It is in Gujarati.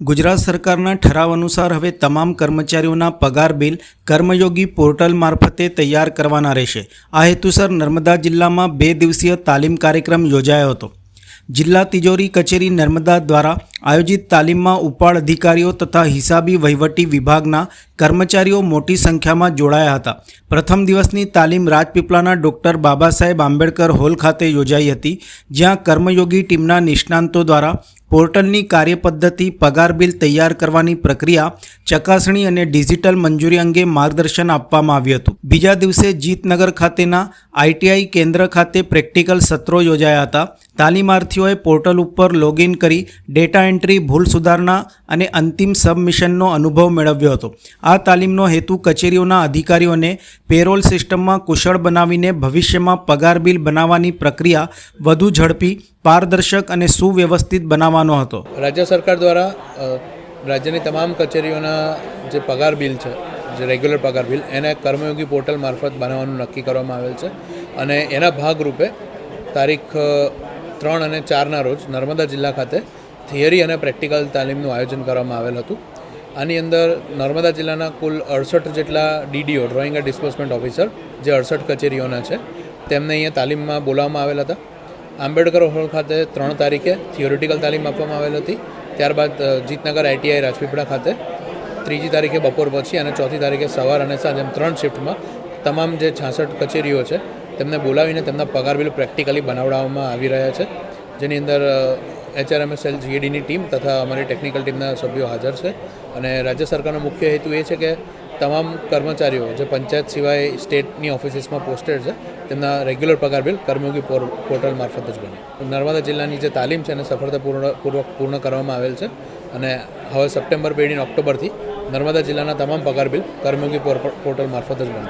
ગુજરાત સરકારના ઠરાવ અનુસાર હવે તમામ કર્મચારીઓના પગાર બિલ કર્મયોગી પોર્ટલ મારફતે તૈયાર કરવાના રહેશે. આ હેતુસર નર્મદા જિલ્લામાં બે દિવસીય તાલીમ કાર્યક્રમ યોજાયો હતો. જિલ્લા તિજોરી કચેરી નર્મદા દ્વારા આયોજિત તાલીમમાં ઉપાડ અધિકારીઓ તથા હિસાબી વહીવટી વિભાગના કર્મચારીઓ મોટી સંખ્યામાં જોડાયા હતા. પ્રથમ દિવસની તાલીમ રાજપીપળાના ડૉક્ટર બાબા સાહેબ આંબેડકર હોલ ખાતે યોજાઈ હતી, જ્યાં કર્મયોગી ટીમના નિષ્ણાંતો દ્વારા પોર્ટલની કાર્યપદ્ધતિ, પગાર બિલ તૈયાર કરવાની પ્રક્રિયા, ચકાસણી અને ડિજિટલ મંજૂરી અંગે માર્ગદર્શન આપવામાં આવ્યું હતું. બીજા દિવસે જીતનગર ખાતેના આઈટીઆઈ કેન્દ્ર ખાતે પ્રેક્ટિકલ સત્રો યોજાયા હતા. તાલીમાર્થીઓએ પોર્ટલ ઉપર લોગિન કરી ડેટા એન્ટ્રી, ભૂલ સુધારણા અને અંતિમ સબમિશનનો અનુભવ મેળવ્યો હતો. આ તાલીમનો હેતુ કચેરીઓના અધિકારીઓને પેરોલ સિસ્ટમમાં કુશળ બનાવીને ભવિષ્યમાં પગાર બિલ બનાવવાની પ્રક્રિયા વધુ ઝડપી, પારદર્શક અને સુવ્યવસ્થિત બનાવવાનો હતો. રાજ્ય સરકાર દ્વારા રાજ્યની તમામ કચેરીઓના જે પગાર બિલ છે, જે રેગ્યુલર પગાર બિલ, એને કર્મયોગી પોર્ટલ મારફત બનાવવાનું નક્કી કરવામાં આવેલ છે. અને એના ભાગરૂપે તારીખ ત્રણ અને ચારના રોજ નર્મદા જિલ્લા ખાતે થિયરી અને પ્રેક્ટિકલ તાલીમનું આયોજન કરવામાં આવેલ હતું. આની અંદર નર્મદા જિલ્લાના કુલ અડસઠ જેટલા DDO drawing and disbursement officer જે અડસઠ કચેરીઓના છે, તેમને અહીંયા તાલીમમાં બોલાવવામાં આવેલ હતા. આંબેડકર હોલ ખાતે ત્રણ તારીખે થિયોરિટિકલ તાલીમ આપવામાં આવેલ હતી. ત્યારબાદ જીતનગર આઈટીઆઈ રાજપીપળા ખાતે, ત્રીજી તારીખે બપોર પછી અને ચોથી તારીખે સવાર અને સાંજ એમ ત્રણ શિફ્ટમાં તમામ જે છાસઠ કચેરીઓ છે, તેમને બોલાવીને તેમના પગાર બિલ પ્રેક્ટિકલી બનાવડાવવામાં આવી રહ્યા છે. જેની અંદર એચઆરએમએસએલ જીએડીની ટીમ તથા અમારી ટેકનિકલ ટીમના સભ્યો હાજર છે અને રાજ્ય સરકારનો મુખ્ય હેતુ એ છે કે તમામ કર્મચારીઓ જે પંચાયત સિવાય સ્ટેટની ઓફિસીસમાં પોસ્ટેડ છે, તેમના રેગ્યુલર પગાર બિલ કર્મયોગી પોર- પોર્ટલ મારફત જ બને. નર્મદા જિલ્લાની જે તાલીમ છે એને સફળતાપૂર્ણ, પૂર્વક પૂર્ણ કરવામાં આવેલ છે અને હવે સપ્ટેમ્બર પેઢીને ઓક્ટોબરથી નર્મદા જિલ્લાના તમામ પગાર બિલ કર્મયોગી પોર- પોર્ટલ મારફત જ બનશે.